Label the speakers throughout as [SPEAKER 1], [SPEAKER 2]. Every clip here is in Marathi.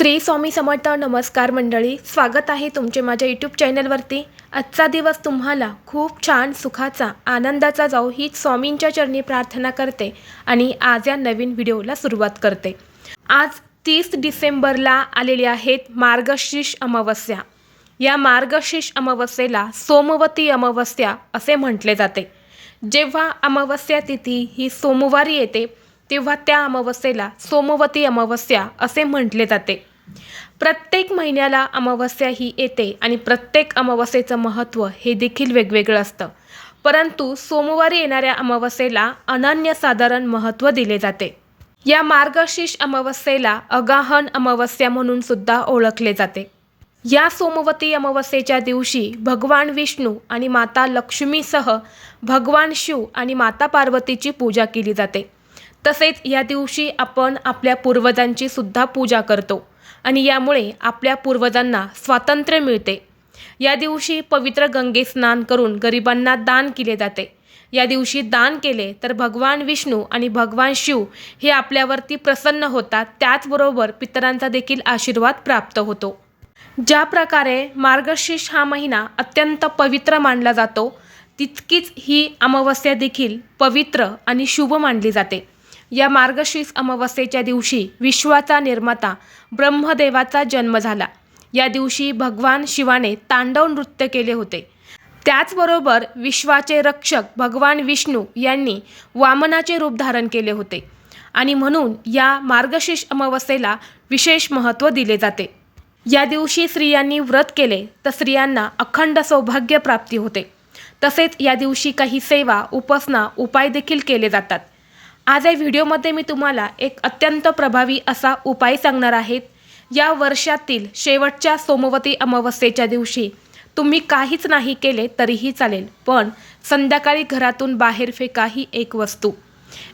[SPEAKER 1] श्री स्वामी समर्थ नमस्कार मंडळी स्वागत आहे तुमचे माझ्या यूट्यूब चॅनलवरती आजचा दिवस तुम्हाला खूप छान सुखाचा आनंदाचा जाऊ ही स्वामींच्या चरणी प्रार्थना करते आणि आज या नवीन व्हिडिओला सुरुवात करते. आज तीस डिसेंबरला आलेली आहेत मार्गशीर्ष अमावस्या. या मार्गशीर्ष अमावस्येला सोमवती अमावस्या असे म्हटले जाते. जेव्हा अमावस्या तिथी ही सोमवारी येते तेव्हा त्या अमावस्येला सोमवती अमावस्या असे म्हटले जाते. प्रत्येक महिन्याला अमावस्या ही येते आणि प्रत्येक अमावस्येचं महत्त्व हे देखील वेगवेगळं असतं. परंतु सोमवारी येणाऱ्या अमावस्येला अनन्यसाधारण महत्त्व दिले जाते. या मार्गशीर्ष अमावस्येला अगाहन अमावस्या म्हणून सुद्धा ओळखले जाते. या सोमवती अमावस्येच्या दिवशी भगवान विष्णू आणि माता लक्ष्मीसह भगवान शिव आणि माता पार्वतीची पूजा केली जाते. तसेच या दिवशी आपण आपल्या पूर्वजांची सुद्धा पूजा करतो. आणि यामुळे आपल्या पूर्वजांना स्वातंत्र्य मिळते. या दिवशी पवित्र गंगे स्नान करून गरिबांना दान केले जाते. या दिवशी दान केले तर भगवान विष्णू आणि भगवान शिव हे आपल्यावरती प्रसन्न होतात. त्याचबरोबर पितरांचा देखील आशीर्वाद प्राप्त होतो. ज्या प्रकारे मार्गशीर्ष हा महिना अत्यंत पवित्र मानला जातो तितकीच ही अमावस्या देखील पवित्र आणि शुभ मानली जाते. या मार्गशीर्ष अमावस्येच्या दिवशी विश्वाचा निर्माता ब्रह्मदेवाचा जन्म झाला. या दिवशी भगवान शिवाने तांडव नृत्य केले होते. त्याचबरोबर विश्वाचे रक्षक भगवान विष्णू यांनी वामनाचे रूप धारण केले होते आणि म्हणून या मार्गशीर्ष अमावस्येला विशेष महत्त्व दिले जाते. या दिवशी स्त्रियांनी व्रत केले तर स्त्रियांना अखंड सौभाग्य प्राप्ती होते. तसेच या दिवशी काही सेवा उपासना उपाय देखील केले जातात. आज या व्हिडिओमध्ये मी तुम्हाला एक अत्यंत प्रभावी असा उपाय सांगणार आहेत. या वर्षातील शेवटच्या सोमवती अमावस्येच्या दिवशी तुम्ही काहीच नाही केले तरीही चालेल पण संध्याकाळी घरातून बाहेर फेका ही एक वस्तू.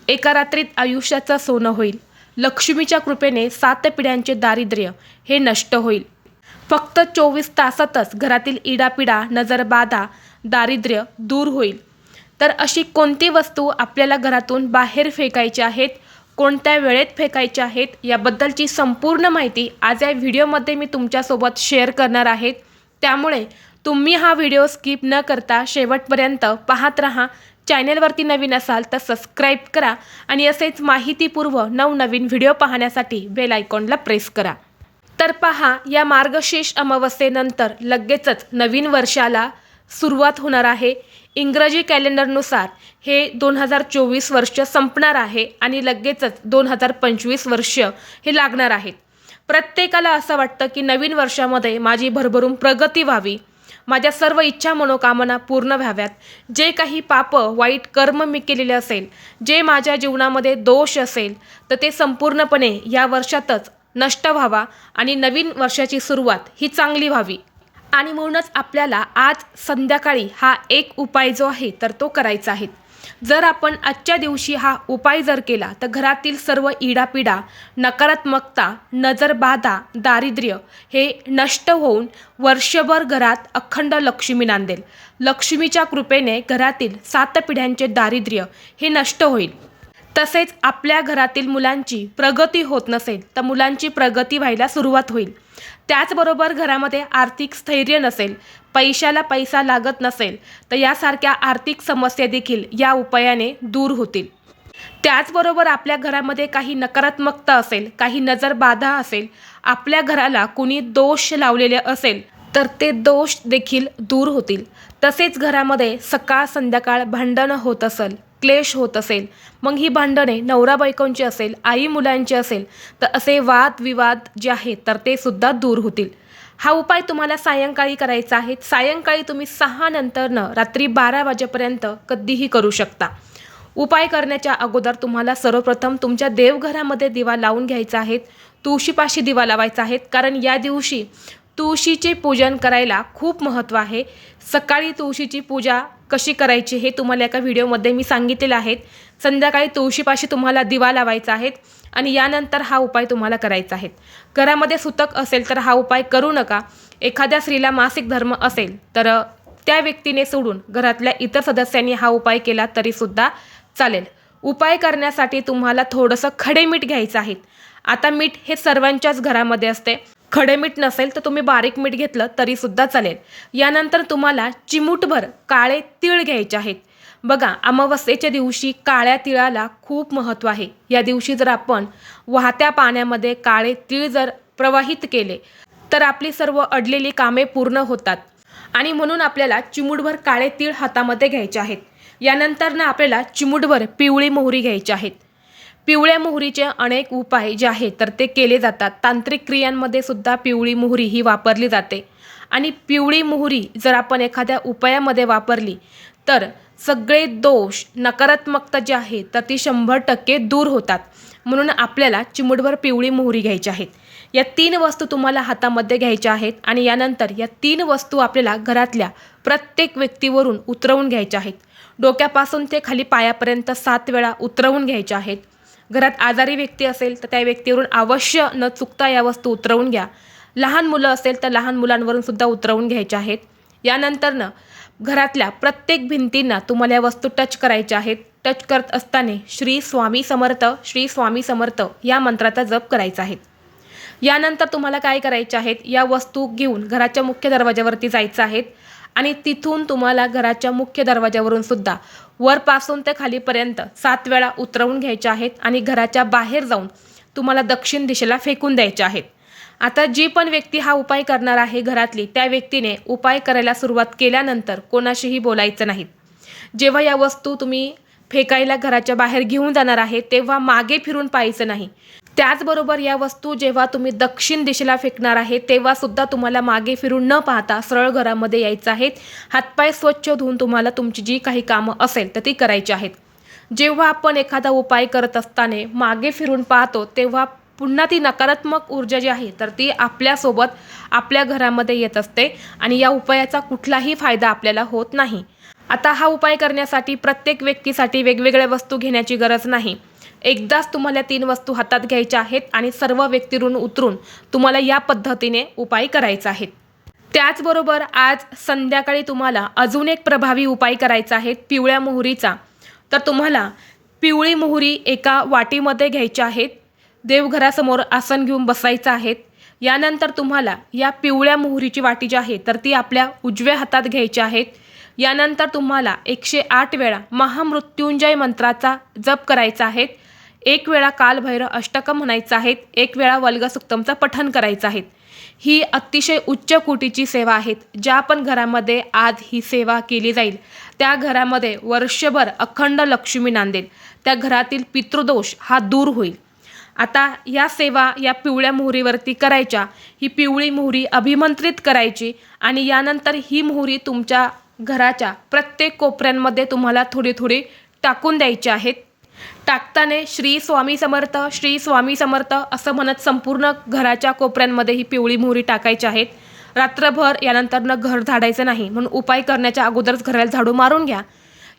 [SPEAKER 1] एका रात्रीत आयुष्याचं सोनं होईल. लक्ष्मीच्या कृपेने सात पिढ्यांचे दारिद्र्य हे नष्ट होईल. फक्त चोवीस तासातच घरातील इडापिडा नजरबाधा दारिद्र्य दूर होईल. तर अशी कोणती वस्तू आपल्याला घरातून बाहेर फेकायची आहेत कोणत्या वेळेत फेकायच्या आहेत याबद्दलची संपूर्ण माहिती आज या व्हिडिओमध्ये मी तुमच्यासोबत शेअर करणार आहेत त्यामुळे तुम्ही हा व्हिडिओ स्किप न करता शेवटपर्यंत पाहत राहा. चॅनेलवरती नवीन असाल तर सबस्क्राईब करा आणि असेच माहितीपूर्व नवनवीन व्हिडिओ पाहण्यासाठी बेल आयकॉनला प्रेस करा. तर पहा या मार्गशीर्ष अमावस्येनंतर लगेचच नवीन वर्षाला सुरुवात होणार आहे. इंग्रजी कॅलेंडरनुसार हे दोन हजार चोवीस वर्ष संपणार आहे आणि लगेचच दोन हजार पंचवीस वर्ष हे लागणार आहेत. प्रत्येकाला असं वाटतं की नवीन वर्षामध्ये माझी भरभरून प्रगती व्हावी. माझ्या सर्व इच्छा मनोकामना पूर्ण व्हाव्यात. जे काही पापं वाईट कर्म मी केलेले असेल जे माझ्या जीवनामध्ये दोष असेल तर ते संपूर्णपणे या वर्षातच नष्ट व्हावा आणि नवीन वर्षाची सुरुवात ही चांगली व्हावी. आणि म्हणूनच आपल्याला आज संध्याकाळी हा एक उपाय जो आहे तर तो करायचा आहे. जर आपण आजच्या दिवशी हा उपाय जर केला तर घरातील सर्व इडापिडा नकारात्मकता नजरबाधा दारिद्र्य हे नष्ट होऊन वर्षभर घरात अखंड लक्ष्मी नांदेल. लक्ष्मीच्या कृपेने घरातील सात पिढ्यांचे दारिद्र्य हे नष्ट होईल. तसेच आपल्या घरातील मुलांची प्रगती होत नसेल तर मुलांची प्रगती व्हायला सुरुवात होईल. त्याचबरोबर घरामध्ये आर्थिक स्थैर्य नसेल पैशाला पैसा लागत नसेल तर यासारख्या आर्थिक समस्या देखील या उपायाने दूर होतील. त्याचबरोबर आपल्या घरामध्ये काही नकारात्मकता असेल काही नजरबाधा असेल आपल्या घराला कुणी दोष लावलेले असेल तर ते दोष देखील दूर होतील. तसेच घरामध्ये सकाळ संध्याकाळ भांडणं होत असेल क्लेश होत असेल मग ही भांडणे नवरा बायकोंची असेल आई मुलांची असेल तर असे वाद विवाद जे आहेत तर ते सुद्धा दूर होतील. हा उपाय तुम्हाला सायंकाळी करायचा आहे. सायंकाळी तुम्ही सहा नंतरनं रात्री बारा वाजेपर्यंत कधीही करू शकता. उपाय करण्याच्या अगोदर तुम्हाला सर्वप्रथम तुमच्या देवघरामध्ये दिवा लावून घ्यायचा आहे. तुळशीपाशी दिवा लावायचा आहे. कारण या दिवशी तुळशीचे पूजन करायला खूप महत्त्व आहे. सकाळी तुळशीची पूजा कशी करायची हे तुम्हाला एका व्हिडिओमध्ये मी सांगितलेलं आहेत. संध्याकाळी तुळशीपाशी तुम्हाला दिवा लावायचा आहे आणि यानंतर हा उपाय तुम्हाला करायचा आहे. घरामध्ये सुतक असेल तर हा उपाय करू नका. एखाद्या स्त्रीला मासिक धर्म असेल तर त्या व्यक्तीने सोडून घरातल्या इतर सदस्यांनी हा उपाय केला तरीसुद्धा चालेल. उपाय करण्यासाठी तुम्हाला थोडंसं खडे मीठ घ्यायचं आहे. आता मीठ हे सर्वांच्याच घरामध्ये असते. खडे मीठ नसेल तर तुम्ही बारीक मीठ घेतलं तरीसुद्धा चालेल. यानंतर तुम्हाला चिमूटभर काळे तीळ घ्यायचे आहेत. बघा अमावस्येच्या दिवशी काळ्या तिळाला खूप महत्त्व आहे. या दिवशी जर आपण वाहत्या पाण्यामध्ये काळे तीळ जर प्रवाहित केले तर आपली सर्व अडलेली कामे पूर्ण होतात. आणि म्हणून आपल्याला चिमूटभर काळे तीळ हातामध्ये घ्यायचे आहेत. यानंतर ना आपल्याला चिमूटभर पिवळी मोहरी घ्यायची आहेत. पिवळ्या मोहरीचे अनेक उपाय जे आहेत तर ते केले जातात. तांत्रिक क्रियांमध्ये सुद्धा पिवळी मोहरी ही वापरली जाते. आणि पिवळी मोहरी जर आपण एखाद्या उपायामध्ये वापरली तर सगळे दोष नकारात्मकता जी आहे तर ती शंभर टक्के दूर होतात. म्हणून आपल्याला चिमुटभर पिवळी मोहरी घ्यायची आहेत. या तीन वस्तू तुम्हाला हातामध्ये घ्यायच्या आहेत आणि यानंतर या तीन वस्तू आपल्याला घरातल्या प्रत्येक व्यक्तीवरून उतरवून घ्यायच्या आहेत. डोक्यापासून ते खाली पायापर्यंत सात वेळा उतरवून घ्यायच्या आहेत. घरात आजारी व्यक्ती असेल तर त्या व्यक्तीवरून अवश्य न चुकता या वस्तू उतरवून घ्या. लहान मुलं असेल तर लहान मुलांवरून सुद्धा उतरवून घ्यायच्या आहेत. यानंतरनं घरातल्या प्रत्येक भिंतींना तुम्हाला या वस्तू टच करायच्या आहेत. टच करत असताना श्री स्वामी समर्थ श्री स्वामी समर्थ या मंत्राचा जप करायचा आहे. यानंतर तुम्हाला काय करायचे आहेत? या वस्तू घेऊन घराच्या मुख्य दरवाज्यावरती जायचं आहेत आणि तिथून तुम्हाला घराच्या मुख्य दरवाज्यावरून सुद्धा वरपासून ते खालीपर्यंत सात वेळा उतरवून घ्यायच्या आहेत आणि घराच्या बाहेर जाऊन तुम्हाला दक्षिण दिशेला फेकून द्यायचे आहेत. आता जी पण व्यक्ती हा उपाय करणार आहे घरातली त्या व्यक्तीने उपाय करायला सुरुवात केल्यानंतर कोणाशीही बोलायचं नाही. जेव्हा या वस्तू तुम्ही फेकायला घराच्या बाहेर घेऊन जाणार आहे तेव्हा मागे फिरून पाहायचं नाही. त्याचबरोबर या वस्तू जेव्हा तुम्ही दक्षिण दिशेला फेकणार आहे तेव्हा सुद्धा तुम्हाला मागे फिरून न पाहता सरळ घरामध्ये यायचं आहे. हातपाय स्वच्छ धुवून तुम्हाला तुमची जी काही कामं असेल तर ती करायची आहेत. जेव्हा आपण एखादा उपाय करत असताना मागे फिरून पाहतो तेव्हा पुन्हा ती नकारात्मक ऊर्जा जी आहे तर ती आपल्यासोबत आपल्या घरामध्ये येत असते आणि या उपायाचा कुठलाही फायदा आपल्याला होत नाही. आता हा उपाय करण्यासाठी प्रत्येक व्यक्तीसाठी वेगवेगळ्या वस्तू घेण्याची गरज नाही. एकदाच तुम्हाला तीन वस्तू हातात घ्यायच्या आहेत आणि सर्व व्यक्तीरून उतरून तुम्हाला या पद्धतीने उपाय करायचा आहे त्याचबरोबर आज संध्याकाळी तुम्हाला अजून एक प्रभावी उपाय करायचा आहे पिवळ्या मोहरीचा. तर तुम्हाला पिवळी मोहरी एका वाटीमध्ये घ्यायच्या आहेत देवघरासमोर आसन घेऊन बसायचं आहेत. यानंतर तुम्हाला या पिवळ्या मोहरीची वाटी जी आहे तर ती आपल्या उजव्या हातात घ्यायची आहेत. यानंतर तुम्हाला एकशे आठ वेळा महामृत्युंजय मंत्राचा जप करायचा आहे. एक वेळा कालभैरव अष्टकम म्हणायचं आहेत एक वेळा वल्गसुक्तमचं पठन करायचं आहेत. ही अतिशय उच्च कोटीची सेवा आहेत ज्या पण घरामध्ये आज ही सेवा केली जाईल. त्या घरामध्ये वर्षभर अखंड लक्ष्मी नांदेल. त्या घरातील पितृदोष हा दूर होईल. आता या सेवा या पिवळ्या मोहरीवरती करायच्या ही पिवळी मोहरी अभिमंत्रित करायची आणि यानंतर ही मोहरी तुमच्या घराच्या प्रत्येक कोपऱ्यांमध्ये तुम्हाला थोडी थोडी टाकून द्यायची आहेत. टाकताना श्री स्वामी समर्थ श्री स्वामी समर्थ असं म्हणत संपूर्ण घराच्या कोपऱ्यांमध्ये ही पिवळी मोहरी टाकायची आहेत. रात्रभर यानंतरनं घर झाडायचं नाही म्हणून उपाय करण्याच्या अगोदरच घराला झाडू मारून घ्या.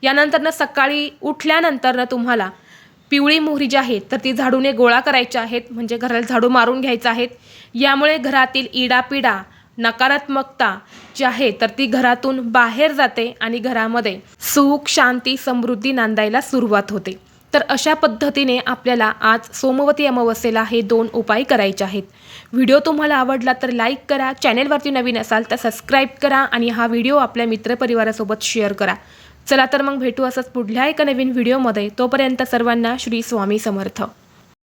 [SPEAKER 1] यानंतरनं सकाळी उठल्यानंतरनं तुम्हाला पिवळी मोहरी जी आहे तर ती झाडूने गोळा करायच्या आहेत म्हणजे घराला झाडू मारून घ्यायचं आहेत. यामुळे घरातील इडापिडा नकारात्मकता जी आहे तर ती घरातून बाहेर जाते आणि घरामध्ये सुख शांती समृद्धी नांदायला सुरुवात होते. तर अशा पद्धतीने आपल्याला आज सोमवती अमावस्येला हे दोन उपाय करायचे आहेत. व्हिडिओ तुम्हाला आवडला तर लाईक करा चॅनेलवरती नवीन असाल तर सबस्क्राईब करा आणि हा व्हिडिओ आपल्या मित्रपरिवारासोबत शेअर करा. चला तर मग भेटू असंच पुढल्या एका नवीन व्हिडिओमध्ये. तोपर्यंत सर्वांना श्री स्वामी समर्थ.